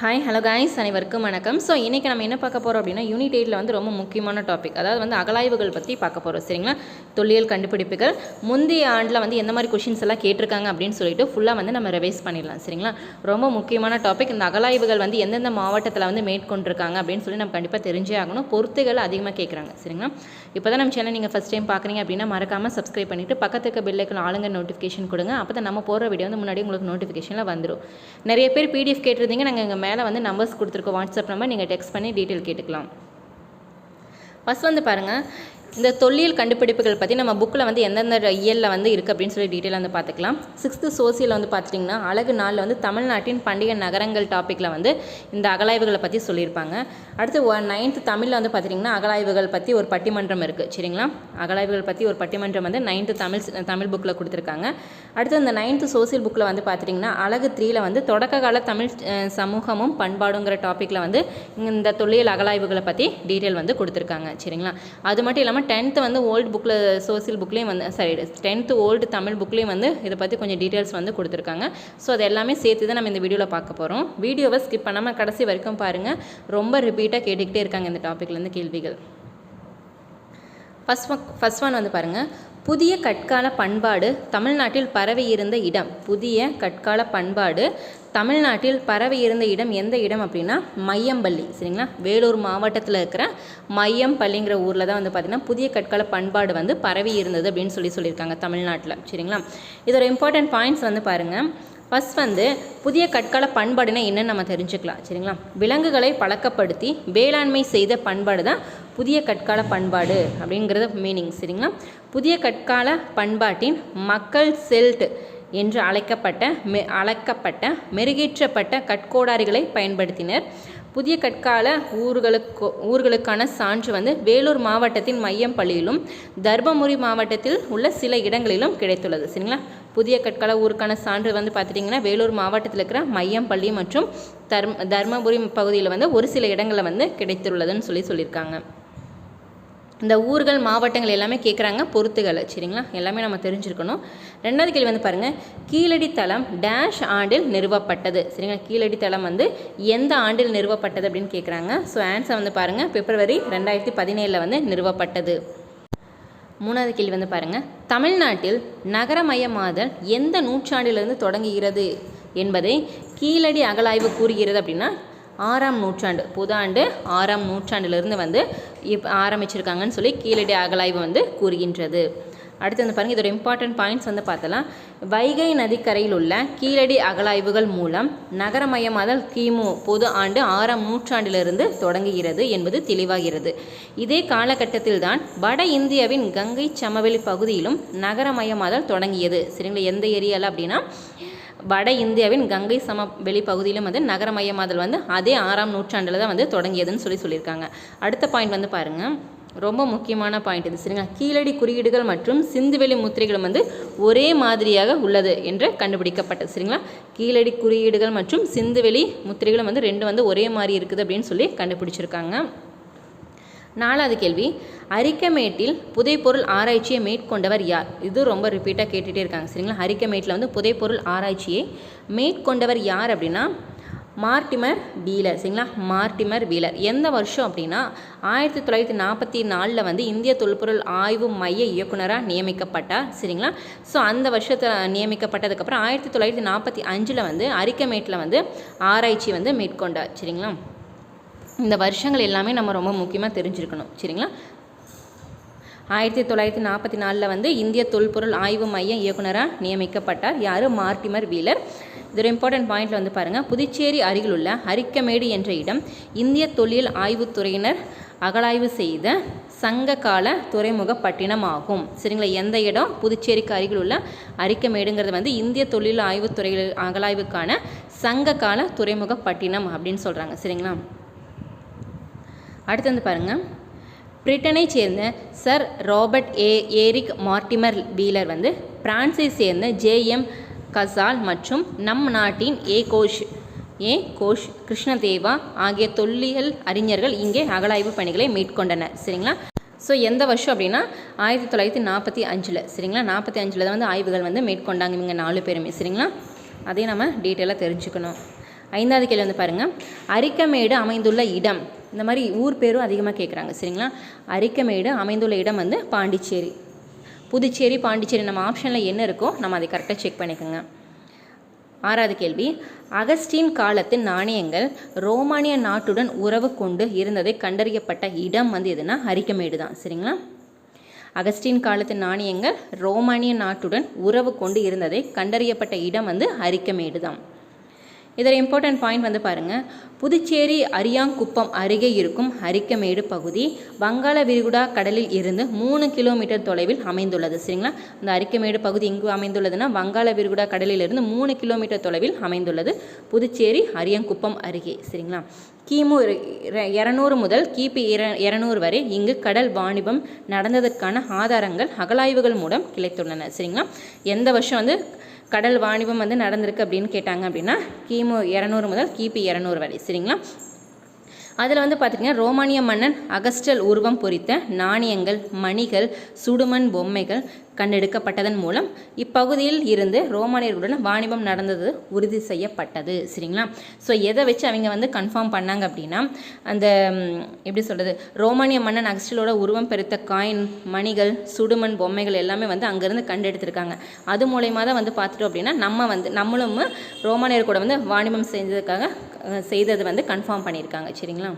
Hi hello guys அனைவருக்கும் வணக்கம். So இன்றைக்கி நம்ம என்ன பார்க்க போகிறோம் அப்படின்னா யூனிட் எயிட்டில் வந்து ரொம்ப முக்கியமான டாபிக் அதாவது வந்து அகலாய்வுகள் பற்றி பார்க்க போகிறோம் சரிங்களா? தொல்லியல் கண்டுபிடிப்புகள். முந்தைய ஆண்டில் வந்து எந்த மாதிரி கொஷின்ஸ் எல்லாம் கேட்டிருக்காங்க அப்படின்னு சொல்லிட்டு ஃபுல்லாக வந்து நம்ம ரிவைஸ் பண்ணிடலாம். சரிங்களா? ரொம்ப முக்கியமான டாபிக் இந்த அகலாய்வுகள் வந்து எந்தெந்த மாவட்டத்தில் வந்து மேற்கொண்டிருக்காங்க அப்படின்னு சொல்லி நம்ம கண்டிப்பாக தெரிஞ்சே ஆகணும். பொறுத்துகள் அதிகமாக கேட்குறாங்க சரிங்களா? இப்போ தான் நம்ம சேனல் நீங்கள் ஃபஸ்ட் டைம் பார்க்குறீங்க அப்படின்னா மறக்காமல் சப்ஸ்கிரைப் பண்ணிவிட்டு பக்கத்துக்கு பெல்லைக்கன் ஆளுங்க நோட்டிஃபிகேஷன் கொடுங்க. அப்போ தான் நம்ம போகிற வீடியோ வந்து முன்னாடி உங்களுக்கு நோட்டிஃபிகேஷனில் வந்துடும் நிறைய பேர் பிடிஎஃப் கேட்டிருந்தீங்க. நாங்கள் மேலே வந்து நம்பர்ஸ் கொடுத்துருக்கோம் வாட்ஸ்அப் நம்பர் நீங்கள் டெக்ஸ்ட் பண்ணி டீட்டெயில் கேட்டுக்கலாம். ஃபஸ்ட் வந்து பாருங்கள் இந்த தொல்லியல் கண்டுபிடிப்புகள் பற்றி நம்ம புக்கில் வந்து எந்தெந்த இயலில் வந்து இருக்குது அப்படின்னு சொல்லி டீட்டெயிலாக வந்து பார்த்துக்கலாம். சிக்ஸ்த்து சோசியலில் வந்து பார்த்துட்டிங்கன்னா அழகு நாளில் வந்து தமிழ்நாட்டின் பண்டிகை நகரங்கள் டாப்பிக்கில் வந்து இந்த அகலாய்வுகளை பற்றி சொல்லியிருப்பாங்க. அடுத்து நைன்த்து தமிழில் வந்து பார்த்துட்டிங்கன்னா அகலாய்வுகள் பற்றி ஒரு பட்டிமன்றம் இருக்குது சரிங்களா? அகலாய்வுகள் பற்றி ஒரு பட்டிமன்றம் வந்து நைன்த்து தமிழ் தமிழ் புக்கில் கொடுத்துருக்காங்க. அடுத்து இந்த நைன்த்து சோசியல் புக்கில் வந்து பார்த்துட்டிங்கன்னா அழகு த்ரீயில் வந்து தொடக்க கால தமிழ் சமூகமும் பண்பாடுங்கிற டாப்பிக்கில் வந்து இந்த தொல்லியல் அகலாய்வுகளை பற்றி டீட்டெயில் வந்து கொடுத்துருக்காங்க. சரிங்களா? அது மட்டும் இல்லாமல் டென்த்து வந்து ஓல்டு புக்கில் சோசியல் புக்லேயும் வந்து சாரி டென்த்து ஓல்டு தமிழ் புக்லேயும் வந்து இதை பற்றி கொஞ்சம் டீட்டெயில்ஸ் வந்து கொடுத்துருக்காங்க. ஸோ அது எல்லாமே சேர்த்து தான் நம்ம இந்த வீடியோவில் பார்க்க போகிறோம் வீடியோவை ஸ்கிப் பண்ணாமல் கடைசி வரைக்கும் பாருங்கள் ரொம்ப ரிப்பீட்டாக கேட்டுக்கிட்டே இருக்காங்க இந்த டாப்பிக்லேருந்து கேள்விகள். ஃபஸ்ட் ஒன் ஃபஸ்ட் ஒன் வந்து பாருங்கள் புதிய கற்கால பண்பாடு தமிழ்நாட்டில் பரவி இருந்த இடம். புதிய கற்கால பண்பாடு தமிழ்நாட்டில் பரவி இருந்த இடம் எந்த இடம் அப்படின்னா மையம்பள்ளி சரிங்களா? வேலூர் மாவட்டத்தில் இருக்கிற மையம்பள்ளிங்கிற ஊரில் தான் வந்து பார்த்திங்கன்னா புதிய கற்கால பண்பாடு வந்து பரவி இருந்தது அப்படின்னு சொல்லி சொல்லியிருக்காங்க தமிழ்நாட்டில் சரிங்களா? இதோட இம்பார்ட்டன்ட் பாயிண்ட்ஸ் வந்து பாருங்கள் ஃபஸ்ட் வந்து புதிய கற்கால பண்பாடுனா என்னன்னு நம்ம தெரிஞ்சுக்கலாம் சரிங்களா? விலங்குகளை பழக்கப்படுத்தி வேளாண்மை செய்த பண்பாடு தான் புதிய கற்கால பண்பாடு அப்படிங்கிறது மீனிங் சரிங்களா? புதிய கற்கால பண்பாட்டின் மக்கள் செல்ட் என்று அழைக்கப்பட்ட மெ அழைக்கப்பட்ட மெருகேற்றப்பட்ட கற்கோடாரிகளை பயன்படுத்தினர். புதிய கற்கால ஊர்களுக்கு ஊர்களுக்கான சான்று வந்து வேலூர் மாவட்டத்தின் மையம் பள்ளியிலும் தர்மபுரி மாவட்டத்தில் உள்ள சில இடங்களிலும் கிடைத்துள்ளது. சரிங்களா? புதிய கற்கால ஊருக்கான சான்று வந்து பார்த்துட்டிங்கன்னா வேலூர் மாவட்டத்தில் இருக்கிற மையம்பள்ளி மற்றும் தர்ம தர்மபுரி பகுதியில் வந்து ஒரு சில இடங்களில் வந்து கிடைத்துள்ளதுன்னு சொல்லி சொல்லியிருக்காங்க. இந்த ஊர்கள் மாவட்டங்கள் எல்லாமே கேட்குறாங்க பொறுத்துகளை சரிங்களா? எல்லாமே நம்ம தெரிஞ்சிருக்கணும். ரெண்டாவது கேள்வி வந்து பாருங்கள் கீழடி தளம் டேஷ் ஆண்டில் நிறுவப்பட்டது. சரிங்களா? கீழடி தளம் வந்து எந்த ஆண்டில் நிறுவப்பட்டது அப்படின்னு கேட்குறாங்க ஸோ ஆன்சர் வந்து பாருங்கள் பிப்ரவரி ரெண்டாயிரத்தி பதினேழில் வந்து நிறுவப்பட்டது. மூணாவது கேள்வி வந்து பாருங்கள் தமிழ்நாட்டில் நகரமயமாதல் எந்த நூற்றாண்டிலிருந்து தொடங்குகிறது என்பதை கீழடி அகலாய்வு கூறுகிறது அப்படின்னா ஆறாம் நூற்றாண்டு புதாண்டு ஆறாம் நூற்றாண்டிலிருந்து வந்து இப் ஆரம்பிச்சிருக்காங்கன்னு சொல்லி கீழடி அகலாய்வு வந்து கூறுகின்றது. அடுத்து வந்து பாருங்கள் இதோட இம்பார்ட்டன்ட் பாயிண்ட்ஸ் வந்து பார்த்தலாம் வைகை நதிக்கரையில் உள்ள கீழடி அகலாய்வுகள் மூலம் நகரமயமாதல் கிமு பொது ஆண்டு ஆறாம் நூற்றாண்டிலிருந்து தொடங்குகிறது என்பது தெளிவாகிறது. இதே காலகட்டத்தில்தான் வட இந்தியாவின் கங்கை சமவெளி பகுதியிலும் நகரமயமாதல் தொடங்கியது. சரிங்களா எந்த ஏரியாவில் அப்படின்னா வட இந்தியாவின் கங்கை சமவெளி பகுதியிலும் வந்து நகரமயமாதல் வந்து அதே ஆறாம் நூற்றாண்டில் தான் வந்து தொடங்கியதுன்னு சொல்லி சொல்லியிருக்காங்க. அடுத்த பாயிண்ட் வந்து பாருங்கள் ரொம்ப முக்கியமான பாயிண்ட் இது. சரிங்களா? கீழடி குறியீடுகள் மற்றும் சிந்துவெளி முத்திரைகளும் வந்து ஒரே மாதிரியாக உள்ளது என்று கண்டுபிடிக்கப்பட்டது. சரிங்களா? கீழடி குறியீடுகள் மற்றும் சிந்துவெளி முத்திரைகளும் வந்து ரெண்டு வந்து ஒரே மாதிரி இருக்குது அப்படின்னு சொல்லி கண்டுபிடிச்சிருக்காங்க. நாலாவது கேள்வி. அரிக்கமேட்டில் புதைப்பொருள் ஆராய்ச்சியை மேற்கொண்டவர் யார்? இது ரொம்ப ரிப்பீட்டாக கேட்டுகிட்டே இருக்காங்க. சரிங்களா? அரிக்கமேட்டில் வந்து புதைப்பொருள் ஆராய்ச்சியை மேற்கொண்டவர் யார் அப்படின்னா மார்டிமர் பீலர் சரிங்களா? Mortimer Wheeler. எந்த வருஷம் அப்படின்னா ஆயிரத்தி தொள்ளாயிரத்தி நாற்பத்தி நாலில் வந்து இந்திய தொல்பொருள் ஆய்வு மைய இயக்குனராக நியமிக்கப்பட்டார். சரிங்களா? ஸோ அந்த வருஷத்தில் நியமிக்கப்பட்டதுக்கப்புறம் ஆயிரத்தி தொள்ளாயிரத்தி நாற்பத்தி அஞ்சில் வந்து அரிக்கமேட்டில் வந்து ஆராய்ச்சி வந்து மேற்கொண்டார். சரிங்களா? இந்த வருஷங்கள் எல்லாமே நம்ம ரொம்ப முக்கியமாக தெரிஞ்சிருக்கணும். சரிங்களா? ஆயிரத்தி தொள்ளாயிரத்தி நாற்பத்தி நாலில் வந்து இந்திய தொல்பொருள் ஆய்வு மைய இயக்குனராக நியமிக்கப்பட்டார். யார்? Mortimer wheeler. இதோட இம்பார்ட்டன்ட் பாயிண்ட்ல வந்து பாருங்கள் புதுச்சேரி அருகிலுள்ள அரிக்கமேடு என்ற இடம் இந்திய தொழில் ஆய்வுத்துறையினர் அகலாய்வு செய்த சங்ககால துறைமுக பட்டினம் ஆகும். சரிங்களா? எந்த இடம்? புதுச்சேரிக்கு அருகில் உள்ள அரிக்கமேடுங்கிறது வந்து இந்திய தொழில் ஆய்வுத்துறை அகலாய்வுக்கான சங்ககால துறைமுக பட்டினம் அப்படின்னு சொல்கிறாங்க சரிங்களா? அடுத்து வந்து பாருங்கள் பிரிட்டனை சேர்ந்த sir Robert E Eric Mortimer Wheeler வந்து பிரான்ஸை சேர்ந்த ஜேஎம் கசால் மற்றும் நம் நாட்டின் ஏ கோஷ் ஏ கோஷ் கிருஷ்ணதேவா ஆகிய தொல்லியல் அறிஞர்கள் இங்கே அகலாய்வு பணிகளை மேற்கொண்டனர். சரிங்களா? ஸோ எந்த வருஷம் அப்படின்னா ஆயிரத்தி தொள்ளாயிரத்தி நாற்பத்தி அஞ்சில். சரிங்களா? நாற்பத்தி அஞ்சில் தான் வந்து ஆய்வுகள் வந்து மேற்கொண்டாங்க இவங்க நாலு பேருமே. சரிங்களா? அதையும் நம்ம டீட்டெயிலாக தெரிஞ்சுக்கணும். ஐந்தாவது கேள்வி வந்து பாருங்கள் அரிக்கமேடு அமைந்துள்ள இடம் இந்த மாதிரி ஊர் பேரும் அதிகமாக கேட்குறாங்க சரிங்களா? அரிக்கமேடு அமைந்துள்ள இடம் வந்து பாண்டிச்சேரி. புதுச்சேரி பாண்டிச்சேரி நம்ம ஆப்ஷனில் என்ன இருக்கோ நம்ம அதை கரெக்டாக செக் பண்ணிக்கோங்க. ஆறாவது கேள்வி. அகஸ்டின் காலத்து நாணயங்கள் ரோமானிய நாட்டுடன் உறவு கொண்டு இருந்ததை கண்டறியப்பட்ட இடம் வந்து எதுனா அரிக்கமேடு தான் சரிங்களா? அகஸ்டின் காலத்து நாணயங்கள் ரோமானிய நாட்டுடன் உறவு கொண்டு இருந்ததை கண்டறியப்பட்ட இடம் வந்து அரிக்கமேடு தான். இதில் இம்பார்ட்டன்ட் பாயிண்ட் வந்து பாருங்கள் புதுச்சேரி அரியாங்குப்பம் அருகே இருக்கும் அரிக்கமேடு பகுதி வங்காள விரிகுடா கடலில் இருந்து மூணு கிலோமீட்டர் தொலைவில் அமைந்துள்ளது. சரிங்களா? இந்த அரிக்கமேடு பகுதி எங்கு அமைந்துள்ளதுன்னா வங்காள விரிகுடா கடலில் இருந்து மூணு கிலோமீட்டர் தொலைவில் அமைந்துள்ளது. புதுச்சேரி அரியாங்குப்பம் அருகே. சரிங்களா? கிமு இரநூறு முதல் கிபி இர இரநூறு வரை இங்கு கடல் வாணிபம் நடந்ததற்கான ஆதாரங்கள் அகலாய்வுகள் மூலம் கிடைத்துள்ளன. சரிங்களா? எந்த வருஷம் வந்து கடல் வாணிபம் வந்து நடந்திருக்கு அப்படின்னு கேட்டாங்க அப்படின்னா கிமு இரநூறு முதல் கிபி இரநூறு வரை சரிங்களா? அதில் வந்து பார்த்திங்கன்னா ரோமானிய மன்னன் அகஸ்டல் உருவம் பொறித்த நாணயங்கள் மணிகள் சுடுமண் பொம்மைகள் கண்டெடுக்கப்பட்டதன் மூலம் இப்பகுதியில் இருந்து ரோமானியர்களுடன் வாணிபம் நடந்தது உறுதி செய்யப்பட்டது. சரிங்களா? ஸோ எதை வச்சு அவங்க வந்து கன்ஃபார்ம் பண்ணாங்க அப்படின்னா அந்த எப்படி சொல்கிறது ரோமானிய மன்னன் அகஸ்டலோட உருவம் பெருத்த காயின் மணிகள் சுடுமண் பொம்மைகள் எல்லாமே வந்து அங்கேருந்து கண்டெடுத்திருக்காங்க. அது மூலயமா தான் வந்து பார்த்துட்டோம் அப்படின்னா நம்ம வந்து நம்மளும் ரோமானியர் கூட வந்து வாணிபம் செஞ்சதுக்காக செய்தது வந்து கன்ஃபார்ம் பண்ணியிருக்காங்க. சரிங்களா?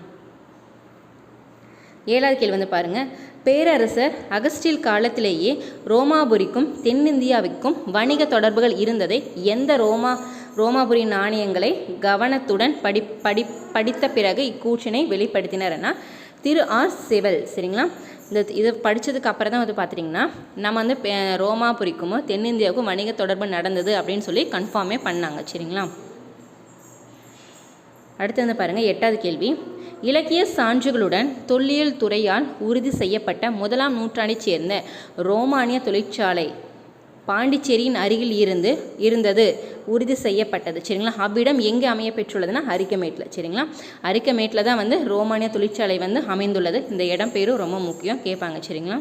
ஏழாவது கேள்வி வந்து பாருங்கள் பேரரசர் அகஸ்டில் காலத்திலேயே ரோமாபுரிக்கும் தென்னிந்தியாவிற்கும் வணிக தொடர்புகள் இருந்ததை எந்த ரோமா ரோமாபுரி நாணயங்களை கவனத்துடன் படி படி படித்த பிறகு இக்கூற்றினை வெளிப்படுத்தினர்னா திரு ஆர் சிவல் சரிங்களா? இந்த இதை படித்ததுக்கு அப்புறம் தான் வந்து பார்த்துட்டிங்கன்னா நம்ம வந்து ரோமாபுரிக்கும் தென்னிந்தியாவுக்கும் வணிக தொடர்பு நடந்தது அப்படின்னு சொல்லி கன்ஃபார்மே பண்ணாங்க சரிங்களா? அடுத்து வந்து பாருங்கள் எட்டாவது கேள்வி. இலக்கிய சான்றுகளுடன் தொல்லியல் துறையால் உறுதி செய்யப்பட்ட முதலாம் நூற்றாண்டைச் சேர்ந்த ரோமானிய தொழிற்சாலை பாண்டிச்சேரியின் அருகில் இருந்து இருந்தது. உறுதி செய்யப்பட்டது. சரிங்களா? அவ்விடம் எங்கே அமைய பெற்றுள்ளதுன்னா அரிக்கமேட்டில். சரிங்களா? அரிக்கமேட்டில் தான் வந்து ரோமானிய தொழிற்சாலை வந்து அமைந்துள்ளது. இந்த இடம் பேரும் ரொம்ப முக்கியம். கேட்பாங்க சரிங்களா?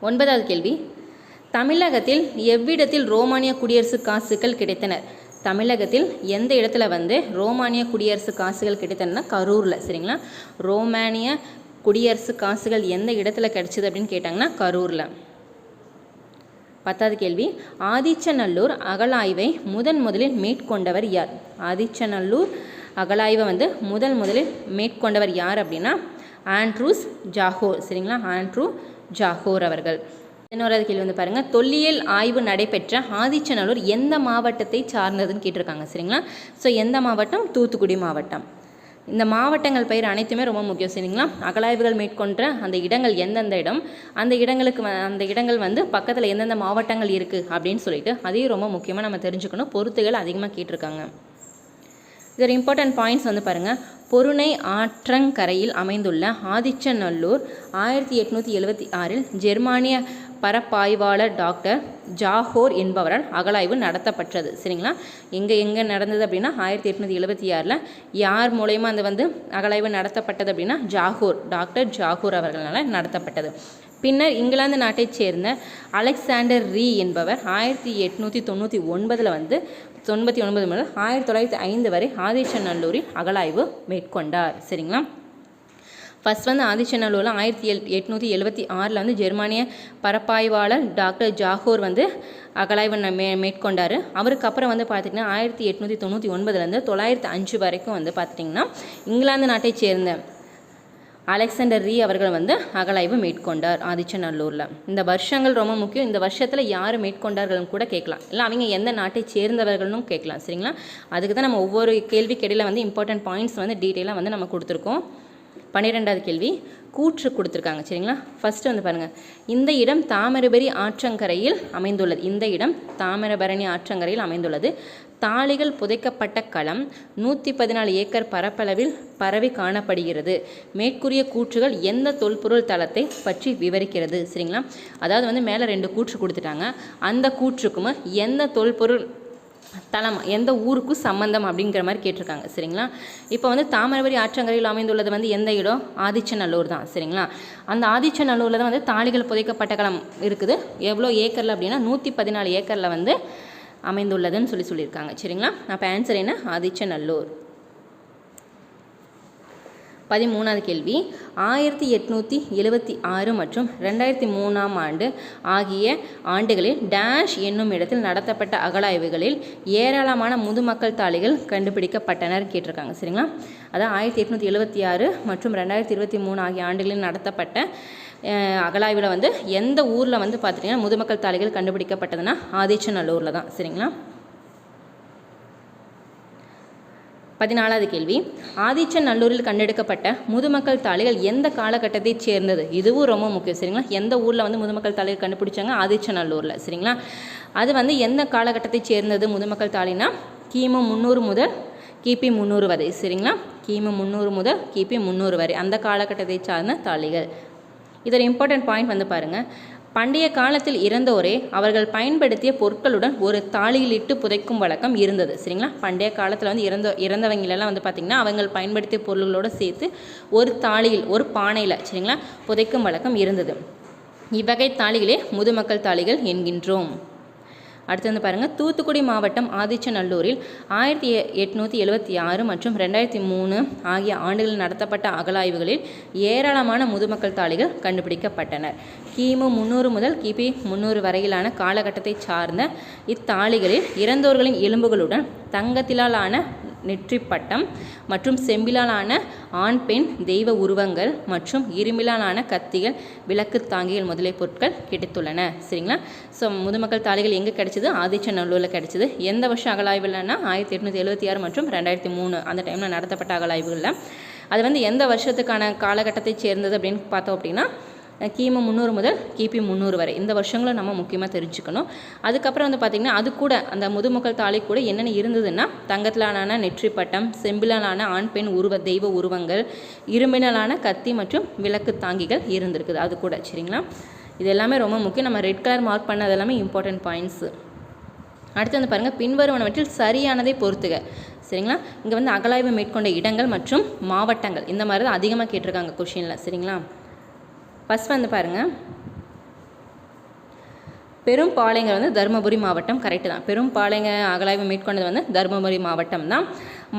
ஒன்பதாவது கேள்வி. தமிழகத்தில் எவ்விடத்தில் ரோமானிய குடியரசு காசுகள் கிடைத்தன தமிழகத்தில் எந்த இடத்துல வந்து ரோமானிய குடியரசு காசுகள் கிடைத்ததுன்னா கரூரில் சரிங்களா? ரோமானிய குடியரசு காசுகள் எந்த இடத்துல கிடைச்சிது அப்படின்னு கேட்டாங்கன்னா கரூரில். பத்தாவது கேள்வி ஆதிச்சநல்லூர் அகழாய்வை முதன் முதலில் மேற்கொண்டவர் யார்? ஆதிச்சநல்லூர் அகழாய்வை வந்து முதல் முதலில் மேற்கொண்டவர் யார் அப்படின்னா ஆண்ட்ரூஸ் ஜாகோர் சரிங்களா? ஆண்ட்ரூ ஜாகோர் அவர்கள். இன்னொரு கேள்வி வந்து பாருங்கள் தொல்லியல் ஆய்வு நடைபெற்ற ஆதிச்சநல்லூர் எந்த மாவட்டத்தை சார்ந்ததுன்னு கேட்டிருக்காங்க சரிங்களா? ஸோ எந்த மாவட்டம்? தூத்துக்குடி மாவட்டம். இந்த மாவட்டங்கள் பெயர் அனைத்துமே ரொம்ப முக்கியம் சரிங்களா? அகலாய்வுகள் மேற்கொண்ட அந்த இடங்கள் எந்தெந்த இடம்? அந்த இடங்களுக்கு வ- அந்த இடங்கள் வந்து பக்கத்தில் எந்தெந்த மாவட்டங்கள் இருக்குது அப்படின்னு சொல்லிட்டு அதையும் ரொம்ப முக்கியமாக நம்ம தெரிஞ்சுக்கணும். பொறுத்துகள் அதிகமாக கேட்டிருக்காங்க. இதோட இம்பார்ட்டன்ட் பாயிண்ட்ஸ் வந்து பாருங்கள் பொருணை ஆற்றங்கரையில் அமைந்துள்ள ஆதிச்சநல்லூர் ஆயிரத்தி எட்நூற்றி எழுபத்தி ஆறில் ஜெர்மானிய பரப்பாய்வாளர் டாக்டர் ஜாஹோர் என்பவரால் அகழாய்வு நடத்தப்பட்டது. சரிங்களா? எங்கே எங்கே நடந்தது அப்படின்னா ஆயிரத்தி எட்நூற்றி எழுபத்தி ஆறில் யார் மூலயமா அந்த வந்து அகழாய்வு நடத்தப்பட்டது அப்படின்னா ஜாகூர் டாக்டர் ஜாகூர் அவர்களால் நடத்தப்பட்டது. பின்னர் இங்கிலாந்து நாட்டைச் சேர்ந்த அலெக்சாண்டர் ரீ என்பவர் ஆயிரத்தி எட்நூற்றி தொண்ணூற்றி ஒன்பதில் வந்து தொண்ணூற்றி ஒன்பது முதல் ஆயிரத்தி தொள்ளாயிரத்தி ஐந்து வரை ஆதிச்சநல்லூரில் அகலாய்வு மேற்கொண்டார். சரிங்களா? ஃபர்ஸ்ட் வந்து ஆதிச்சநல்லூரில் ஆயிரத்தி எல் எட்நூற்றி எழுபத்தி ஆறில் வந்து ஜெர்மானிய பரப்பாய்வாளர் டாக்டர் ஜாகோர் வந்து அகழாய்வு மே மேற்கொண்டார். அவருக்கு அப்புறம் வந்து பார்த்திங்கன்னா ஆயிரத்தி எட்நூற்றி தொண்ணூற்றி ஒன்பதுலேருந்து தொள்ளாயிரத்து அஞ்சு வரைக்கும் வந்து பார்த்திங்கன்னா இங்கிலாந்து நாட்டைச் சேர்ந்த அலெக்சாண்டர் ரீ அவர்கள் வந்து அகலாய்வு மேற்கொண்டார் ஆதிச்சநல்லூரில். இந்த வருஷங்கள் ரொம்ப முக்கியம். இந்த வருஷத்தில் யார் மேற்கொண்டார்கள்னு கூட கேட்கலாம். இல்லை அவங்க எந்த நாட்டை சேர்ந்தவர்கள்னு கேட்கலாம். சரிங்களா? அதுக்கு தான் நம்ம ஒவ்வொரு கேள்விக்கு இடையில வந்து இம்பார்ட்டன்ட் பாயிண்ட்ஸ் வந்து டீட்டெயிலாக வந்து நம்ம கொடுத்துருக்கோம். பன்னிரெண்டாவது கேள்வி. கூற்று கொடுத்துருக்காங்க. சரிங்களா? ஃபஸ்ட்டு வந்து பாருங்கள் இந்த இடம் தாமிரபரி ஆற்றங்கரையில் அமைந்துள்ளது. இந்த இடம் தாமிரபரணி ஆற்றங்கரையில் அமைந்துள்ளது. தாளிகள் புதைக்கப்பட்ட களம் நூற்றி பதினாலு ஏக்கர் பரப்பளவில் பரவி காணப்படுகிறது. மேற்கூறிய கூற்றுகள் எந்த தொல்பொருள் தளத்தை பற்றி விவரிக்கிறது? சரிங்களா? அதாவது வந்து மேலே ரெண்டு கூற்று கொடுத்துட்டாங்க. அந்த கூற்றுக்கும் எந்த தொல்பொருள் தலம் எந்த ஊருக்கும் சம்பந்தம் அப்படிங்கிற மாதிரி கேட்டிருக்காங்க சரிங்களா? இப்போ வந்து தாமிரபரி ஆற்றங்கரையில் அமைந்துள்ளது வந்து எந்த இடம்? ஆதிச்சநல்லூர் தான் சரிங்களா? அந்த ஆதிச்சநல்லூரில் தான் வந்து தாளிகள் புதைக்கப்பட்ட களம் இருக்குது. எவ்வளோ ஏக்கரில் அப்படின்னா நூற்றி பதினாலு ஏக்கரில் வந்து அமைந்துள்ளதுன்னு சொல்லி சொல்லியிருக்காங்க சரிங்களா? அப்போ ஆன்சர் என்ன? ஆதிச்சநல்லூர். பதிமூணாவது கேள்வி. ஆயிரத்தி எட்நூற்றி எழுபத்தி ஆறு மற்றும் ரெண்டாயிரத்தி மூணாம் ஆண்டு ஆகிய ஆண்டுகளில் டேஷ் என்னும் இடத்தில் நடத்தப்பட்ட அகழாய்வுகளில் ஏராளமான முதுமக்கள் தாளிகள் கண்டுபிடிக்கப்பட்டனர் கேட்டிருக்காங்க. சரிங்களா? அதான் ஆயிரத்தி எட்நூற்றி எழுபத்தி ஆறு மற்றும் ரெண்டாயிரத்தி இருபத்தி மூணு ஆகிய ஆண்டுகளில் நடத்தப்பட்ட அகழாய்வில் வந்து எந்த ஊரில் வந்து பார்த்துட்டிங்கன்னா முதுமக்கள் தாளிகள் கண்டுபிடிக்கப்பட்டதுன்னா ஆதிச்சநல்லூரில் தான். சரிங்களா? பதினாலாவது கேள்வி. ஆதிச்சநல்லூரில் கண்டெடுக்கப்பட்ட முதுமக்கள் தாளிகள் எந்த காலகட்டத்தைச் சேர்ந்தது? இதுவும் ரொம்ப முக்கியம் சரிங்களா? எந்த ஊரில் வந்து முதுமக்கள் தாளிகள் கண்டுபிடிச்சாங்க? ஆதிச்சநல்லூரில் சரிங்களா? அது வந்து எந்த காலகட்டத்தைச் சேர்ந்தது முதுமக்கள் தாளினா கிமு முந்நூறு முதல் கிபி முந்நூறு வரை சரிங்களா? கிமு முந்நூறு முதல் கிபி முந்நூறு வரை அந்த காலகட்டத்தை சார்ந்த தாளிகள் இதோட இம்பார்ட்டன்ட் பாயிண்ட் வந்து பாருங்கள் பண்டைய காலத்தில் இறந்தோரே அவர்கள் பயன்படுத்திய பொருட்களுடன் ஒரு தாளியில் இட்டு புதைக்கும் வழக்கம் இருந்தது. சரிங்களா? பண்டைய காலத்தில் வந்து இறந்த இறந்தவங்களெல்லாம் வந்து பார்த்திங்கன்னா அவங்க பயன்படுத்திய பொருள்களோடு சேர்த்து ஒரு தாளியில் ஒரு பானையில் சரிங்களா புதைக்கும் வழக்கம் இருந்தது. இவ்வகை தாளிகளே முதுமக்கள் தாளிகள் என்கின்றோம். அடுத்து வந்து பாருங்கள் தூத்துக்குடி மாவட்டம் ஆதிச்சநல்லூரில் ஆயிரத்தி எட்நூற்றி எழுபத்தி ஆறு மற்றும் ரெண்டாயிரத்தி மூணு ஆகிய ஆண்டுகளில் நடத்தப்பட்ட அகலாய்வுகளில் ஏராளமான முதுமக்கள் தாளிகள் கண்டுபிடிக்கப்பட்டனர். கிமு முந்நூறு முதல் கிபி முந்நூறு வரையிலான காலகட்டத்தை சார்ந்த இத்தாளிகளில் இறந்தோர்களின் எலும்புகளுடன் தங்கத்திலாலான நெற்றி நெற்றிப்பட்டம் மற்றும் செம்பிலாலான ஆண் பெண் தெய்வ உருவங்கள் மற்றும் இருமிலாலான கத்திகள் விளக்கு தாங்கிகள் முதலிய பொருட்கள் கிடைத்துள்ளன. சரிங்களா? ஸோ முதுமக்கள் தாலிகள் எங்கே கிடைச்சது? ஆதிச்சநல்லூரில் கிடைச்சது. எந்த வருஷம் அகலாய்வுலன்னா ஆயிரத்தி எட்நூற்றி எழுபத்தி ஆறு மற்றும் ரெண்டாயிரத்தி மூணு அந்த டைமில் நடத்தப்பட்ட அகலாய்வுகளில். அது வந்து எந்த வருஷத்துக்கான காலகட்டத்தை சேர்ந்தது அப்படின்னு பார்த்தோம் அப்படின்னா கிமு முந்நூறு முதல் கிபி முந்நூறு வரை. இந்த வருஷங்களும் நம்ம முக்கியமாக தெரிஞ்சுக்கணும். அதுக்கப்புறம் வந்து பார்த்திங்கன்னா அது கூட அந்த முதுமக்கள் தாலி கூட என்னென்ன இருந்ததுன்னா தங்கத்திலான நெற்றி பட்டம் செம்பிலான ஆண் பெண் உருவ தெய்வ உருவங்கள் இரும்பினலான கத்தி மற்றும் விளக்கு தாங்கிகள் இருந்திருக்குது. அது கூட சரிங்களா? இது எல்லாமே ரொம்ப முக்கியம். நம்ம ரெட் கலர் மார்க் பண்ணது எல்லாமே இம்பார்ட்டன்ட் பாயிண்ட்ஸு. அடுத்து வந்து பாருங்கள் பின்வருவனவற்றில் சரியானதை பொறுத்துக. சரிங்களா? இங்கே வந்து அகலாய்வு மேற்கொண்ட இடங்கள் மற்றும் மாவட்டங்கள். இந்த மாதிரி தான் அதிகமாக கேட்டிருக்காங்க கொஷினில் சரிங்களா? ஃபஸ்ட் வந்து பாருங்கள் பெரும்பாளையங்கள் வந்து தருமபுரி மாவட்டம் கரெக்டு தான். பெரும்பாளையங்க அகலாய்வு மேற்கொண்டது வந்து தருமபுரி மாவட்டம் தான்.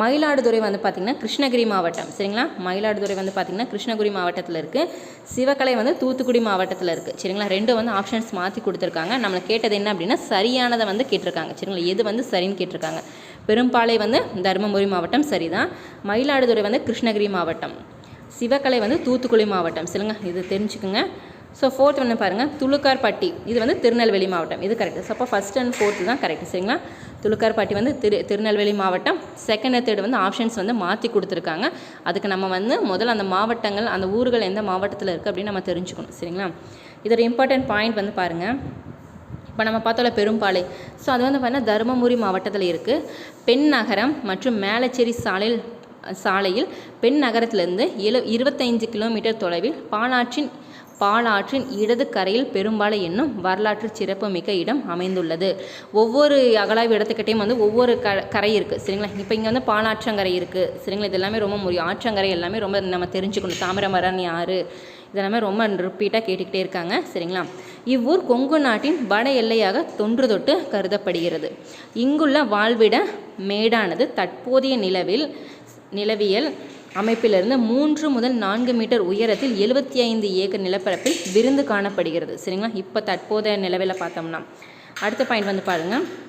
மயிலாடுதுறை வந்து பார்த்திங்கன்னா கிருஷ்ணகிரி மாவட்டம். சரிங்களா? மயிலாடுதுறை வந்து பார்த்திங்கன்னா கிருஷ்ணகிரி மாவட்டத்தில் இருக்குது சிவகலை வந்து தூத்துக்குடி மாவட்டத்தில் இருக்குது சரிங்களா? ரெண்டும் வந்து ஆப்ஷன்ஸ் மாற்றி கொடுத்துருக்காங்க. நம்மளை கேட்டது என்ன அப்படின்னா சரியானதை வந்து கேட்டிருக்காங்க. சரிங்களா? எது வந்து சரின்னு கேட்டிருக்காங்க. பெரும்பாலை வந்து தருமபுரி மாவட்டம் சரிதான். மயிலாடுதுறை வந்து கிருஷ்ணகிரி மாவட்டம். சிவகலை வந்து தூத்துக்குடி மாவட்டம். சொல்லுங்க இது தெரிஞ்சுக்குங்க. ஸோ ஃபோர்த் வந்து பாருங்கள் துளுக்கார்பட்டி. இது வந்து திருநெல்வேலி மாவட்டம். இது கரெக்ட் ஸோ அப்போ ஃபஸ்ட் அண்ட் ஃபோர்த்து தான் கரெக்ட் சரிங்களா? துளுக்கார்பட்டி வந்து திரு திருநெல்வேலி மாவட்டம். செகண்ட் தேர்ட் வந்து ஆப்ஷன்ஸ் வந்து மாற்றி கொடுத்துருக்காங்க. அதுக்கு நம்ம வந்து முதல்ல அந்த மாவட்டங்கள் அந்த ஊர்கள் எந்த மாவட்டத்தில் இருக்குது அப்படின்னு நம்ம தெரிஞ்சுக்கணும் சரிங்களா? இதோட இம்பார்ட்டன்ட் பாயிண்ட் வந்து பாருங்கள் இப்போ நம்ம பார்த்தோம்ல பெரும்பாலை. ஸோ அது வந்து பார்த்தீங்கன்னா தருமபுரி மாவட்டத்தில் இருக்குது பெண் நகரம் மற்றும் மேலச்சேரி சாலையில் சாலையில் பெண் நகரத்திலிருந்து எழு இருபத்தைந்து கிலோமீட்டர் தொலைவில் பாலாற்றின் பாலாற்றின் இடது கரையில் பெரும்பாலை என்னும் வரலாற்று சிறப்புமிக்க இடம் அமைந்துள்ளது. ஒவ்வொரு அகலாய்வு இடத்துக்கிட்டையும் வந்து ஒவ்வொரு க கரை இருக்குது சரிங்களா? இப்போ இங்கே வந்து பாலாற்றங்கரை இருக்குது சரிங்களா? இது எல்லாமே ரொம்ப முக்கியம் ஆற்றங்கரை எல்லாமே ரொம்ப நம்ம தெரிஞ்சுக்கணும். தாமிரமரன் யார் இதெல்லாமே ரொம்ப ரிப்பீட்டாக கேட்டுக்கிட்டே இருக்காங்க. சரிங்களா? இவ்வூர் கொங்கு நாட்டின் வட எல்லையாக தொன்று தொட்டு கருதப்படுகிறது. இங்குள்ள வாழ்விட மேடானது தற்போதைய நிலவில் நிலவியல் அமைப்பிலிருந்து மூன்று முதல் நான்கு மீட்டர் உயரத்தில் எழுபத்தி ஐந்து ஏக்கர் நிலப்பரப்பில் விருந்து காணப்படுகிறது. சரிங்களா? இப்போ தற்போதைய நிலவில் பார்த்தோம்னா அடுத்த பாயிண்ட் வந்து பாருங்கள்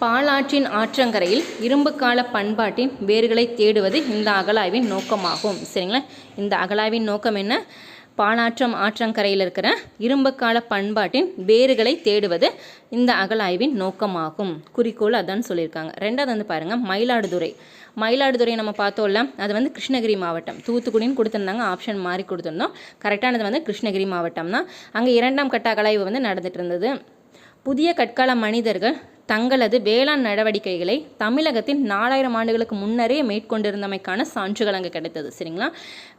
பாலாற்றின் ஆற்றங்கரையில் இரும்பு கால பண்பாட்டின் வேர்களை தேடுவது இந்த அகலாய்வின் நோக்கமாகும். சரிங்களா? இந்த அகலாய்வின் நோக்கம் என்ன? பாலாற்றம் ஆற்றங்கரையில் இருக்கிற இரும்புக்கால பண்பாட்டின் வேர்களை தேடுவது இந்த அகலாய்வின் நோக்கமாகும். குறிக்கோள் அதான் சொல்லியிருக்காங்க. ரெண்டாவது வந்து பாருங்கள் மயிலாடுதுறை. மயிலாடுதுறை நம்ம பார்த்தோம்ல அது வந்து கிருஷ்ணகிரி மாவட்டம். தூத்துக்குடின்னு கொடுத்துருந்தாங்க ஆப்ஷன் மாறி கொடுத்துருந்தோம். கரெக்டானது வந்து கிருஷ்ணகிரி மாவட்டம் தான் அங்கே இரண்டாம் கட்ட அகலாய்வு வந்து நடந்துகிட்டு இருந்தது. புதிய கற்கால மனிதர்கள் தங்களது வேளாண் நடவடிக்கைகளை தமிழகத்தின் நாலாயிரம் ஆண்டுகளுக்கு முன்னரே மேற்கொண்டிருந்தமைக்கான சான்றுகள் அங்கே கிடைத்தது. சரிங்களா?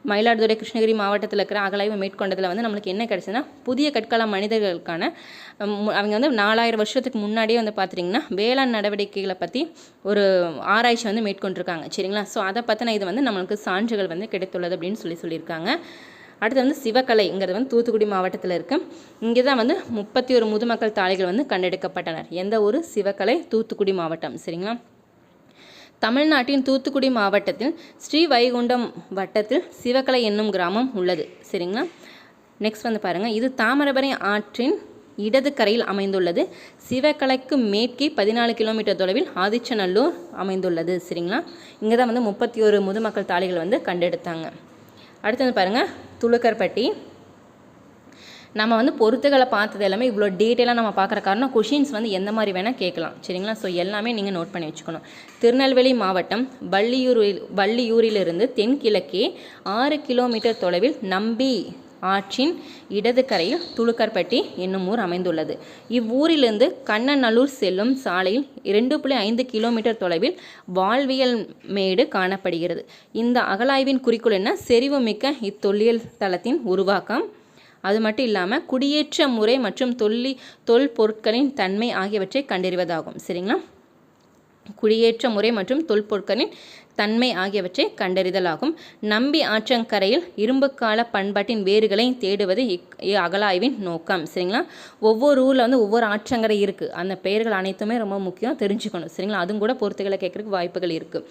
மயிலாடுதுறை கிருஷ்ணகிரி மாவட்டத்தில் இருக்கிற அகலாய்வு மேற்கொண்டதில் வந்து நம்மளுக்கு என்ன கிடைச்சதுன்னா புதிய கற்கால மனிதர்களுக்கான அவங்க வந்து நாலாயிரம் வருஷத்துக்கு முன்னாடியே வந்து பார்த்துட்டிங்கன்னா வேளாண் நடவடிக்கைகளை பற்றி ஒரு ஆராய்ச்சி வந்து மேற்கொண்டிருக்காங்க. சரிங்களா? ஸோ அதை பற்றின இது வந்து நம்மளுக்கு சான்றுகள் வந்து கிடைத்துள்ளது அப்படின்னு சொல்லி சொல்லியிருக்காங்க. அடுத்து வந்து சிவகலைங்கிறது வந்து தூத்துக்குடி மாவட்டத்தில் இருக்குது இங்கே தான் வந்து முப்பத்தி ஒரு முதுமக்கள் தாழிகள் வந்து கண்டெடுக்கப்பட்டனர். எந்த ஊர் சிவகலை தூத்துக்குடி மாவட்டம் சரிங்களா? தமிழ்நாட்டின் தூத்துக்குடி மாவட்டத்தில் ஸ்ரீவைகுண்டம் வட்டத்தில் சிவகலை என்னும் கிராமம் உள்ளது சரிங்களா? நெக்ஸ்ட் வந்து பாருங்கள் இது தாமிரபரணி ஆற்றின் இடது கரையில் அமைந்துள்ளது. சிவகலைக்கு மேற்கே பதினாலு கிலோமீட்டர் தொலைவில் ஆதிச்சநல்லூர் அமைந்துள்ளது சரிங்களா? இங்கே தான் வந்து முப்பத்தி ஒரு முதுமக்கள் தாளிகள் வந்து கண்டெடுத்தாங்க. அடுத்து வந்து பாருங்கள் துளுக்கர்பட்டி நம்ம வந்து பொருத்துகளை பார்த்தது எல்லாமே இவ்வளோ டீட்டெயிலாக நம்ம பார்க்குற காரணம் கொஷின்ஸ் வந்து எந்த மாதிரி வேணால் கேட்கலாம். சரிங்களா? ஸோ எல்லாமே நீங்கள் நோட் பண்ணி வச்சுக்கணும். திருநெல்வேலி மாவட்டம் வள்ளியூரில் வள்ளியூரிலிருந்து தென்கிழக்கே ஆறு கிலோமீட்டர் தொலைவில் நம்பி ஆற்றின் இடது கரையில் துளுக்கர்பட்டி என்னும் ஊர் அமைந்துள்ளது. இவ்வூரிலிருந்து கண்ணநல்லூர் செல்லும் சாலையில் இரண்டு புள்ளி ஐந்து கிலோமீட்டர் தொலைவில் வாழ்வியல் மேடு காணப்படுகிறது. இந்த அகலாய்வின் குறிக்கோள் என்ன? செறிவுமிக்க இத்தொல்லியல் தளத்தின் உருவாக்கம். அது மட்டும் இல்லாமல் குடியேற்ற முறை மற்றும் தொல்லி தொல்பொருட்களின் தன்மை ஆகியவற்றை கண்டறிவதாகும். சரிங்களா? குடியேற்ற முறை மற்றும் தொல்பொருட்களின் தன்மை ஆகியவற்றை கண்டறிதலாகும். நம்பி ஆற்றங்கரையில் இரும்புக்கால பண்பாட்டின் வேர்களை தேடுவது இக் அகலாய்வின் நோக்கம். சரிங்களா? ஒவ்வொரு ஊரில் வந்து ஒவ்வொரு ஆற்றங்கரை இருக்குது அந்த பெயர்கள் அனைத்துமே ரொம்ப முக்கியம். தெரிஞ்சுக்கணும். சரிங்களா? அதுவும் கூட பொறுத்துக்களை கேட்குறதுக்கு வாய்ப்புகள் இருக்குது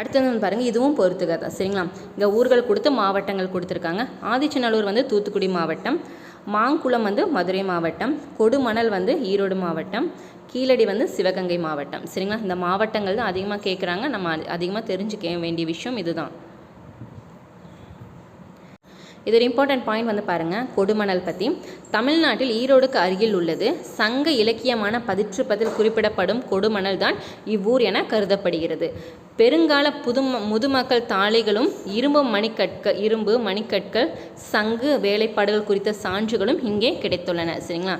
அடுத்தது வந்து பாருங்கள் இதுவும் பொறுத்துக தான் சரிங்களா? இங்கே ஊர்கள் கொடுத்து மாவட்டங்கள் கொடுத்துருக்காங்க. ஆதிச்சநல்லூர் வந்து தூத்துக்குடி மாவட்டம். மாங்குளம் வந்து மதுரை மாவட்டம் கொடுமணல் வந்து ஈரோடு மாவட்டம் கீழடி வந்து சிவகங்கை மாவட்டம். சரிங்களா? இந்த மாவட்டங்கள் தான் அதிகமாக கேட்குறாங்க நம்ம அதிகமாக தெரிஞ்சுக்க வேண்டிய விஷயம் இதுதான். இது ஒரு இம்பார்ட்டன்ட் பாயிண்ட் வந்து பாருங்கள் கொடுமணல் பற்றி தமிழ்நாட்டில் ஈரோடுக்கு அருகில் உள்ளது. சங்க இலக்கியமான பதிற்றுப்பதில் குறிப்பிடப்படும் கொடுமணல் தான் இவ்வூர் என கருதப்படுகிறது. பெருங்கால புதும முதுமக்கள் தாளிகளும் இரும்பு மணிக்கற்கள் இரும்பு மணிக்கற்கள் சங்கு வேலைப்பாடுகள் குறித்த சான்றுகளும் இங்கே கிடைத்துள்ளன. சரிங்களா?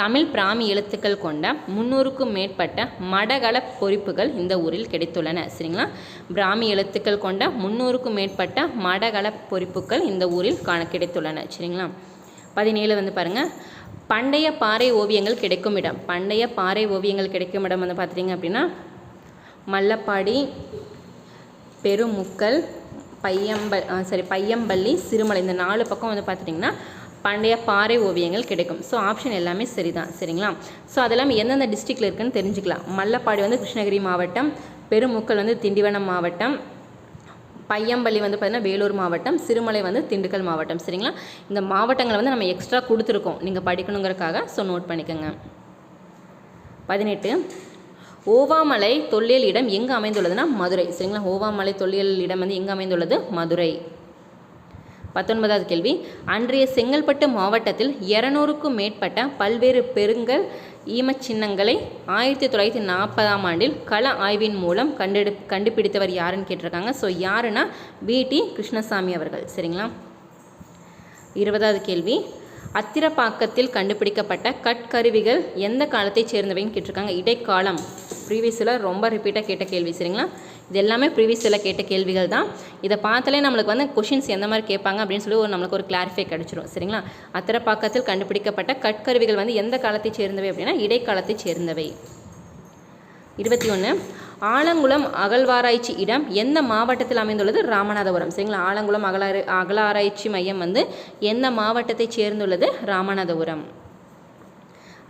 தமிழ் பிராமி எழுத்துக்கள் கொண்ட முன்னூறுக்கும் மேற்பட்ட மடகள பொறிப்புகள் இந்த ஊரில் கிடைத்துள்ளன. சரிங்களா? பிராமி எழுத்துக்கள் கொண்ட முன்னூறுக்கும் மேற்பட்ட மடகள பொறிப்புகள் இந்த ஊரில் காண கிடைத்துள்ளன. சரிங்களா? பதினேழு வந்து பாருங்கள் பண்டைய பாறை ஓவியங்கள் கிடைக்கும் இடம். பண்டைய பாறை ஓவியங்கள் கிடைக்கும் இடம் வந்து பார்த்துட்டிங்க அப்படின்னா மல்லப்பாடி பெருமுக்கல் பையம்ப சரி பையம்பள்ளி சிறுமலை இந்த நாலு பக்கம் வந்து பார்த்துட்டிங்கன்னா பண்டைய பாறை ஓவியங்கள் கிடைக்கும். ஸோ ஆப்ஷன் எல்லாமே சரிதான். சரிங்களா? ஸோ அதெல்லாம் எந்தெந்த டிஸ்ட்ரிக்டில் இருக்குன்னு தெரிஞ்சுக்கலாம். மல்லப்பாடி வந்து கிருஷ்ணகிரி மாவட்டம் பெருமுக்கல் வந்து திண்டிவனம் மாவட்டம் பையம்பள்ளி வந்து பார்த்திங்கன்னா வேலூர் மாவட்டம் சிறுமலை வந்து திண்டுக்கல் மாவட்டம். சரிங்களா? இந்த மாவட்டங்களை வந்து நம்ம எக்ஸ்ட்ரா கொடுத்துருக்கோம். நீங்கள் படிக்கணுங்கிறக்காக ஸோ நோட் பண்ணிக்கோங்க. பதினெட்டு. ஓவாமலை தொல்லியல் இடம் எங்கே அமைந்துள்ளதுன்னா மதுரை. சரிங்களா? ஓவாமலை தொல்லியல் இடம் வந்து எங்கே அமைந்துள்ளது? மதுரை. பத்தொன்பதாவது கேள்வி. அன்றைய செங்கல்பட்டு மாவட்டத்தில் இரநூறுக்கும் மேற்பட்ட பல்வேறு பெருங்கல் ஈமச்சின்னங்களை ஆயிரத்தி தொள்ளாயிரத்தி நாற்பதாம் ஆண்டில் கள ஆய்வின் மூலம் கண்டெடு கண்டுபிடித்தவர் யாருன்னு கேட்டிருக்காங்க. ஸோ யாருன்னா பிடி கிருஷ்ணசாமி அவர்கள். சரிங்களா? இருபதாவது கேள்வி. அத்திரப்பாக்கத்தில் கண்டுபிடிக்கப்பட்ட கட்கருவிகள் எந்த காலத்தைச் சேர்ந்தவைன்னு கேட்டிருக்காங்க. இடைக்காலம். ப்ரீவியஸில் ரொம்ப ரிப்பீட்டாக கேட்ட கேள்வி. சரிங்களா? இது எல்லாமே ப்ரீவியஸில் கேட்ட கேள்விகள் தான். இதை பார்த்தாலே நம்மளுக்கு வந்து கொஷின்ஸ் எந்த மாதிரி கேட்பாங்க அப்படின்னு சொல்லி ஒரு நம்மளுக்கு ஒரு கிளாரிஃபை கிடச்சிரும். சரிங்களா? அத்திரப்பாக்கத்தில் கண்டுபிடிக்கப்பட்ட கட்கருவிகள் வந்து எந்த காலத்தை சேர்ந்தவை அப்படின்னா இடைக்காலத்தை சேர்ந்தவை. இருபத்தி ஒன்று ஆலங்குளம் அகழ்வாராய்ச்சி இடம் எந்த மாவட்டத்தில் அமைந்துள்ளது? ராமநாதபுரம். சரிங்களா? ஆலங்குளம் அகலாறு அகலாராய்ச்சி மையம் வந்து எந்த மாவட்டத்தை சேர்ந்துள்ளது? ராமநாதபுரம்.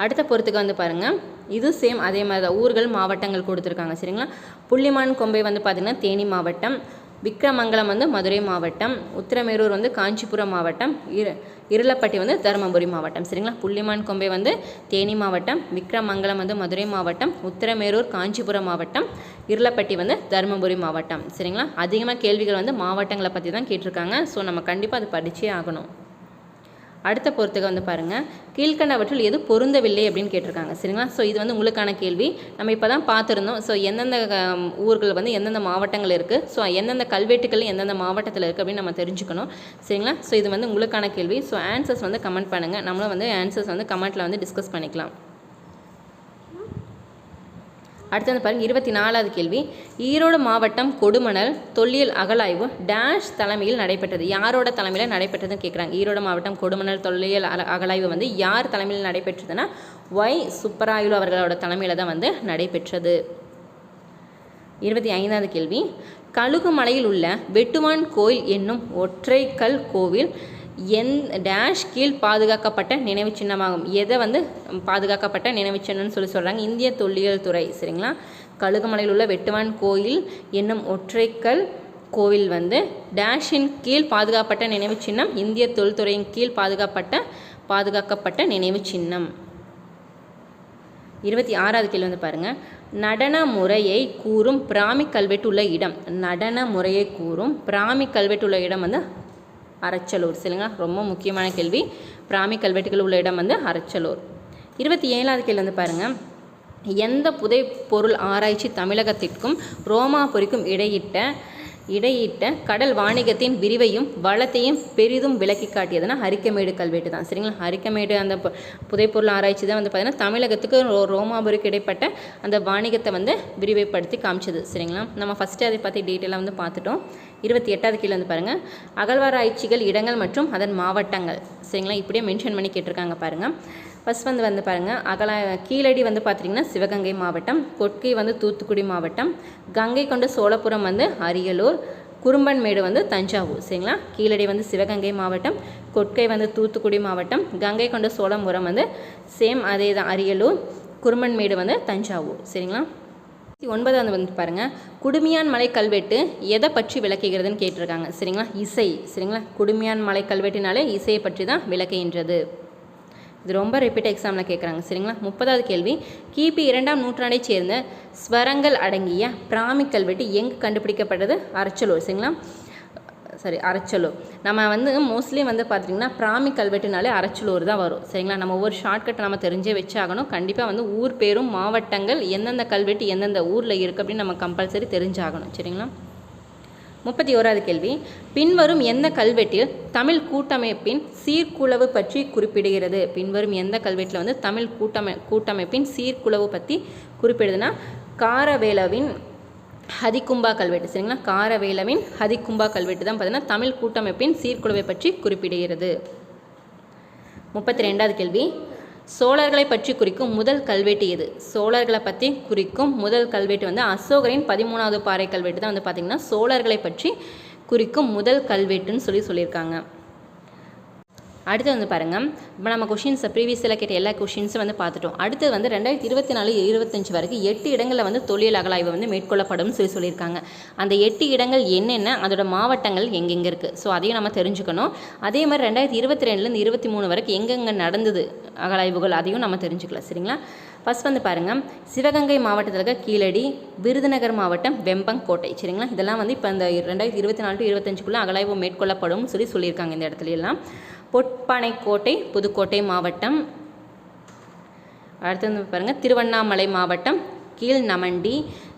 அடுத்த பொறுத்துக்கு வந்து பாருங்கள் இது சேம் அதே மாதிரி தான். ஊர்கள் மாவட்டங்கள் கொடுத்துருக்காங்க. சரிங்களா? புள்ளிமான் கொம்பை வந்து பார்த்திங்கன்னா தேனி மாவட்டம் விக்ரமங்கலம் வந்து மதுரை மாவட்டம் உத்திரமேரூர் வந்து காஞ்சிபுரம் மாவட்டம் இரு இருளப்பட்டி வந்து தருமபுரி மாவட்டம். சரிங்களா? புள்ளிமான் கொம்பை வந்து தேனி மாவட்டம் விக்ரமங்கலம் வந்து மதுரை மாவட்டம் உத்திரமேரூர் காஞ்சிபுரம் மாவட்டம் இருளப்பட்டி வந்து தருமபுரி மாவட்டம். சரிங்களா? அதிகமாக கேள்விகள் வந்து மாவட்டங்களை பற்றி தான் கேட்டிருக்காங்க. ஸோ நம்ம கண்டிப்பாக அது படித்தே ஆகணும். அடுத்த பொறுத்துக்கு வந்து பாருங்கள் கீழ்கண்டவற்றில் எது பொருந்தவில்லை அப்படின்னு கேட்டிருக்காங்க. சரிங்களா? ஸோ இது வந்து உங்களுக்கான கேள்வி. நம்ம இப்போ தான் பார்த்துருந்தோம். ஸோ எந்தெந்த ஊர்கள் வந்து எந்தெந்த மாவட்டங்கள் இருக்குது ஸோ எந்தெந்த கல்வெட்டுகள் எந்தெந்த மாவட்டத்தில் இருக்குது அப்படின்னு நம்ம தெரிஞ்சுக்கணும். சரிங்களா? ஸோ இது வந்து உங்களுக்கான கேள்வி. ஸோ ஆன்சர்ஸ் வந்து கமெண்ட் பண்ணுங்கள் நம்மளும் வந்து ஆன்சர்ஸ் வந்து கமெண்ட்டில் வந்து டிஸ்கஸ் பண்ணிக்கலாம். அடுத்து வந்து பாருங்கள் இருபத்தி நாலாவது கேள்வி. ஈரோடு மாவட்டம் கொடுமணல் தொல்லியல் அகலாய்வு டேஷ் தலைமையில் நடைபெற்றது. யாரோட தலைமையில் நடைபெற்றதுன்னு கேட்குறாங்க ஈரோடு மாவட்டம் கொடுமணல் தொல்லியல் அல- அகலாய்வு வந்து யார் தலைமையில் நடைபெற்றதுன்னா ஒய் சுப்பராயுலு அவர்களோட தலைமையில் தான் வந்து நடைபெற்றது. இருபத்தி ஐந்தாவது கேள்வி. கழுகுமலையில் உள்ள வெட்டுவான் கோயில் என்னும் ஒற்றைக்கல் கோவில் எந் டேஷ் கீழ் பாதுகாக்கப்பட்ட நினைவுச் சின்னமாகும். எதை வந்து பாதுகாக்கப்பட்ட நினைவு சின்னம்னு சொல்லி சொல்கிறாங்க இந்திய தொல்லியல் துறை சரிங்களா? கழுகுமலையில் உள்ள வெட்டுவான் கோயில் என்னும் ஒற்றைக்கல் கோவில் வந்து டேஷின் கீழ் பாதுகாக்கப்பட்ட நினைவுச் சின்னம் இந்திய தொல்துறையின் கீழ் பாதுகாக்கப்பட்ட பாதுகாக்கப்பட்ட நினைவு சின்னம். இருபத்தி ஆறாவது கேள்வி வந்து பாருங்கள் நடன முறையை கூறும் பிராமி கல்வெட்டு உள்ள இடம். நடன முறையை கூறும் பிராமி கல்வெட்டு உள்ள இடம் வந்து அறச்சலூர் சரிங்க ரொம்ப முக்கியமான கேள்வி. பிராமி கல்வெட்டுகள் உள்ள இடம் வந்து அறச்சலூர். இருபத்தி ஏழாவது கேள்வி வந்து பாருங்கள் எந்த புதை பொருள் ஆராய்ச்சி தமிழகத்திற்கும் ரோமாபுரிக்கும் இடையிட்ட இடையிட்ட கடல் வாணிகத்தின் விரிவையும் வளத்தையும் பெரிதும் விளக்கி காட்டியதுன்னா ஹரிக்கமேடு கல்வெட்டு தான். சரிங்களா? ஹரிக்கமேடு அந்த பு- புதைப்பொருள் ஆராய்ச்சி தான் வந்து பார்த்திங்கன்னா தமிழகத்துக்கு ரோ- ரோமாபுரிக்கு இடைப்பட்ட அந்த வாணிகத்தை வந்து விரிவைப்படுத்தி காமிச்சது. சரிங்களா? நம்ம ஃபஸ்ட்டு அதை பற்றி டீட்டெயிலாக வந்து பார்த்துட்டோம். இருபத்தி எட்டாவது கீழே வந்து பாருங்கள் அகழ்வாராய்ச்சிகள் இடங்கள் மற்றும் அதன் மாவட்டங்கள். சரிங்களா? இப்படியே மென்ஷன் பண்ணி கேட்டிருக்காங்க பாருங்கள் ஃபஸ்ட் வந்து வந்து பாருங்கள் அகல கீழடி வந்து பார்த்திங்கன்னா சிவகங்கை மாவட்டம் கொட்கை வந்து தூத்துக்குடி மாவட்டம் கங்கை கொண்ட சோழபுரம் வந்து அரியலூர் குறும்பன்மேடு வந்து தஞ்சாவூர் சரிங்களா? கீழடி வந்து சிவகங்கை மாவட்டம் கொட்கை வந்து தூத்துக்குடி மாவட்டம் கங்கை கொண்ட சோழபுரம் வந்து சேம் அதே தான் அரியலூர் குறும்பன்மேடு வந்து தஞ்சாவூர் சரிங்களா? ஒன்பதாவது வந்து பாருங்கள் குடுமியான் மலை கல்வெட்டு எதை பற்றி விளக்குகிறதுன்னு கேட்டிருக்காங்க சரிங்களா? இசை சரிங்களா? குடுமியான் மலை கல்வெட்டினாலே இசையை பற்றி தான் விளக்குகின்றது. இது ரொம்ப ரிப்பீட் எக்ஸாமில் கேட்குறாங்க சரிங்களா? முப்பதாவது கேள்வி. கிபி இரண்டாம் நூற்றாண்டை சேர்ந்த ஸ்வரங்கள் அடங்கிய பிராமி கல்வெட்டு எங்கு கண்டுபிடிக்கப்பட்டது? அரச்சலூர் சரிங்களா? சாரி அரைச்சலூர் நம்ம வந்து மோஸ்ட்லி வந்து பார்த்திங்கன்னா பிராமி கல்வெட்டுனாலே அரைச்சலூர் தான் வரும் சரிங்களா? நம்ம ஒவ்வொரு ஷார்ட்கட் நம்ம தெரிஞ்சே வச்சாகணும் கண்டிப்பாக வந்து ஊர் பேரும் மாவட்டங்கள் எந்தெந்த கல்வெட்டு எந்தெந்த ஊரில் இருக்குது அப்படின்னு நம்ம கம்பல்சரி தெரிஞ்சாகணும் சரிங்களா? முப்பத்தி ஓராவது கேள்வி. பின்வரும் எந்த கல்வெட்டில் தமிழ் கூட்டமைப்பின் சீர்குழவு பற்றி குறிப்பிடுகிறது? பின்வரும் எந்த கல்வெட்டில் வந்து தமிழ் கூட்டமை கூட்டமைப்பின் சீர்குழவு பற்றி குறிப்பிடுதுன்னா காரவேலவின் ஹதிகும்பா கல்வெட்டு. சரிங்களா? காரவேலவின் ஹதிகும்பா கல்வெட்டு தான் பார்த்தீங்கன்னா தமிழ் கூட்டமைப்பின் சீர்குழுவை பற்றி குறிப்பிடுகிறது. முப்பத்தி ரெண்டாவது கேள்வி. சோழர்களை பற்றி குறிக்கும் முதல் கல்வெட்டு எது? சோழர்களை பற்றி குறிக்கும் முதல் கல்வெட்டு வந்து அசோகரின் பதிமூணாவது பாறை கல்வெட்டு தான் வந்து பார்த்திங்கன்னா சோழர்களை பற்றி குறிக்கும் முதல் கல்வெட்டுன்னு சொல்லி சொல்லியிருக்காங்க. அடுத்து வந்து பாருங்கள் இப்போ நம்ம கொஷின்ஸை ப்ரீவியஸில் கேட்ட எல்லா கொஷின்ஸும் வந்து பார்த்துட்டோம். அடுத்து வந்து ரெண்டாயிரத்தி இருபத்தி நாலு இருபத்தஞ்சு வரைக்கும் எட்டு இடங்களில் வந்து தொழில் அகலாய்வு வந்து மேற்கொள்ளப்படும் சொல்லி சொல்லியிருக்காங்க. அந்த எட்டு இடங்கள் என்னென்ன அதோட மாவட்டங்கள் எங்கெங்கே இருக்குது ஸோ அதையும் நம்ம தெரிஞ்சுக்கணும். அதே மாதிரி ரெண்டாயிரத்தி இருபத்தி ரெண்டுலேருந்து இருபத்தி மூணு வரைக்கும் எங்கெங்கே நடந்தது அகலாய்வுகள் அதையும் நம்ம தெரிஞ்சுக்கலாம். சரிங்களா? ஃபஸ்ட் வந்து பாருங்கள் சிவகங்கை மாவட்டத்தில் இருக்க கீழடி விருதுநகர் மாவட்டம் வெம்பங்கோட்டை. சரிங்களா? இதெல்லாம் வந்து இப்போ இந்த ரெண்டாயிரத்தி இருபத்தி நாலு டு இருபத்தஞ்சுக்குள்ளே அகலாய்வு மேற்கொள்ளப்படும் சொல்லி சொல்லியிருக்காங்க இந்த இடத்துல எல்லாம். பொட்பனைக்கோட்டை புதுக்கோட்டை மாவட்டம். அடுத்து வந்து பாருங்கள் திருவண்ணாமலை மாவட்டம் கீழ்நமண்டி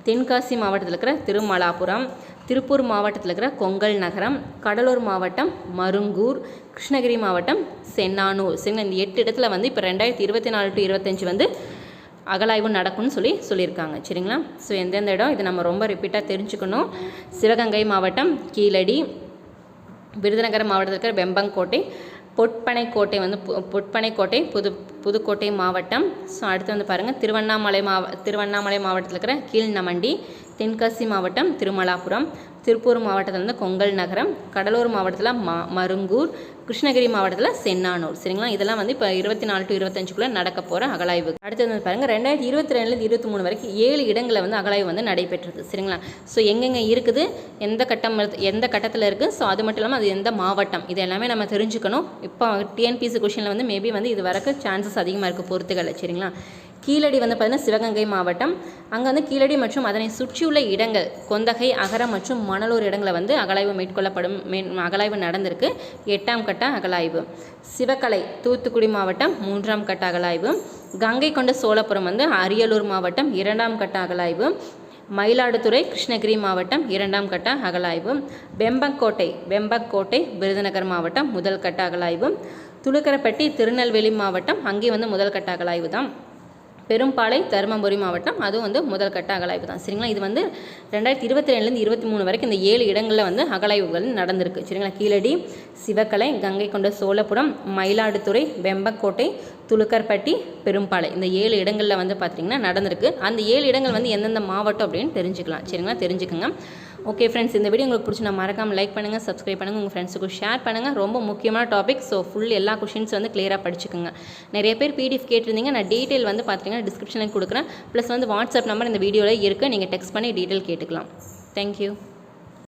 தென்காசி மாவட்டத்தில் இருக்கிற திருமலாபுரம் திருப்பூர் மாவட்டத்தில் இருக்கிற கொங்கல் நகரம் கடலூர் மாவட்டம் மருங்கூர் கிருஷ்ணகிரி மாவட்டம் சென்னானூர். சரிங்களா? இந்த எட்டு இடத்துல வந்து இப்போ ரெண்டாயிரத்தி இருபத்தி நாலு டு இருபத்தஞ்சு வந்து அகலாய்வு நடக்கும்னு சொல்லி சொல்லியிருக்காங்க. சரிங்களா? ஸோ எந்தெந்த இடம்? இது நம்ம ரொம்ப ரிப்பீட்டாக தெரிஞ்சுக்கணும். சிவகங்கை மாவட்டம் கீழடி விருதுநகர் மாவட்டத்தில் இருக்கிற வெம்பங்கோட்டை பொட்பனைக்கோட்டை வந்து பொட்பனை பொட்பனைக்கோட்டை புது புதுக்கோட்டை மாவட்டம் ஸோ அடுத்து வந்து பாருங்கள் திருவண்ணாமலை மாவ திருவண்ணாமலை மாவட்டத்தில் இருக்கிற கீழ்நமண்டி தென்காசி மாவட்டம் திருமலாபுரம் திருப்பூர் மாவட்டத்தில் வந்து கொங்கல் நகரம் கடலூர் மாவட்டத்தில் மா மருங்கூர் கிருஷ்ணகிரி மாவட்டத்தில் சென்னானூர். சரிங்களா? இதெல்லாம் வந்து இப்போ இருபத்தி நாலு டு இருபத்தஞ்சுக்குள்ளே நடக்க போகிற அகலாய்வு. அடுத்து வந்து பாருங்கள் ரெண்டாயிரத்தி இருபத்தி ரெண்டுலேருந்து இருபத்தி மூணு வரைக்கும் ஏழு இடங்களில் வந்து அகலாய்வு வந்து நடைபெற்றது. சரிங்களா? ஸோ எங்கெங்கே இருக்குது எந்த கட்டம் எந்த கட்டத்தில் இருக்குது ஸோ அது மட்டும் இல்லாமல் அது எந்த மாவட்டம் இது எல்லாமே நம்ம தெரிஞ்சுக்கணும். இப்போ டிஎன்பிசி கொஷினில் வந்து மேபி வந்து இது வரக்கு சான்சஸ் அதிகமாக இருக்குது பொறுத்துக்கல சரிங்களா? கீழடி வந்து பார்த்தீங்கன்னா சிவகங்கை மாவட்டம். அங்கே வந்து கீழடி மற்றும் அதனை சுற்றியுள்ள இடங்கள் கொந்தகை அகரம் மற்றும் மணலூர் இடங்களை வந்து அகலாய்வு மேற்கொள்ளப்படும் மே அகலாய்வு நடந்திருக்கு. எட்டாம் கட்ட அகலாய்வு. சிவகலை தூத்துக்குடி மாவட்டம் மூன்றாம் கட்ட அகலாய்வு. கங்கை கொண்ட சோழபுரம் வந்து அரியலூர் மாவட்டம் இரண்டாம் கட்ட அகலாய்வு. மயிலாடுதுறை கிருஷ்ணகிரி மாவட்டம் இரண்டாம் கட்ட அகலாய்வு. வெம்பங்கோட்டை வெம்பக்கோட்டை விருதுநகர் மாவட்டம் முதல் கட்ட அகலாய்வு. துளுக்கரப்பட்டி திருநெல்வேலி மாவட்டம் அங்கே வந்து முதல் கட்ட அகலாய்வு தான் பெரும்பாலை தருமபுரி மாவட்டம் அதுவும் வந்து முதல் கட்ட அகலாய்வு தான் சரிங்களா? இது வந்து ரெண்டாயிரத்தி இருபத்தி ரெண்டுலேருந்து இருபத்தி மூணு வரைக்கும் இந்த ஏழு இடங்களில் வந்து அகலாய்வுகள் நடந்திருக்கு. சரிங்களா? கீழடி சிவக்கலை கங்கை கொண்ட சோழபுரம் மயிலாடுதுறை வெம்பக்கோட்டை துலுக்கர்பட்டி பெரும்பாலை. இந்த ஏழு இடங்களில் வந்து பார்த்திங்கன்னா நடந்திருக்கு. அந்த ஏழு இடங்கள் வந்து எந்தெந்த மாவட்டம் அப்படின்னு தெரிஞ்சுக்கலாம். சரிங்களா? தெரிஞ்சுக்கோங்க. ஓகே ஃப்ரெண்ட்ஸ் இந்த வீடியோ உங்களுக்கு பிடிச்சி நான் மறக்காமல் லைக் பண்ணுங்கள் சப்ஸ்கிரைப் பண்ணுங்கள் உங்கள் ஃப்ரெண்ட்ஸுக்கு ஷேர் பண்ணுங்கள் ரொம்ப முக்கியமான டாபிக் ஸோ ஃபுல் எல்லா கொஷின்ஸ் வந்து கிளியராக படிச்சுக்கோங்க. நிறைய பேர் பிடிஎஃப் கேட்டிருந்தீங்க நான் டீட்டெயில் வந்து பார்த்தீங்கன்னா டிஸ்கிரிப்ஷனில் கொடுக்குறேன். ப்ளஸ் வந்து வாட்ஸ்அப் நம்பர் இந்த வீடியோவில் இருக்குது நீங்கள் டெக்ஸ்ட் பண்ணி டீட்டெயில் கேட்டுக்கலாம். தேங்க்யூ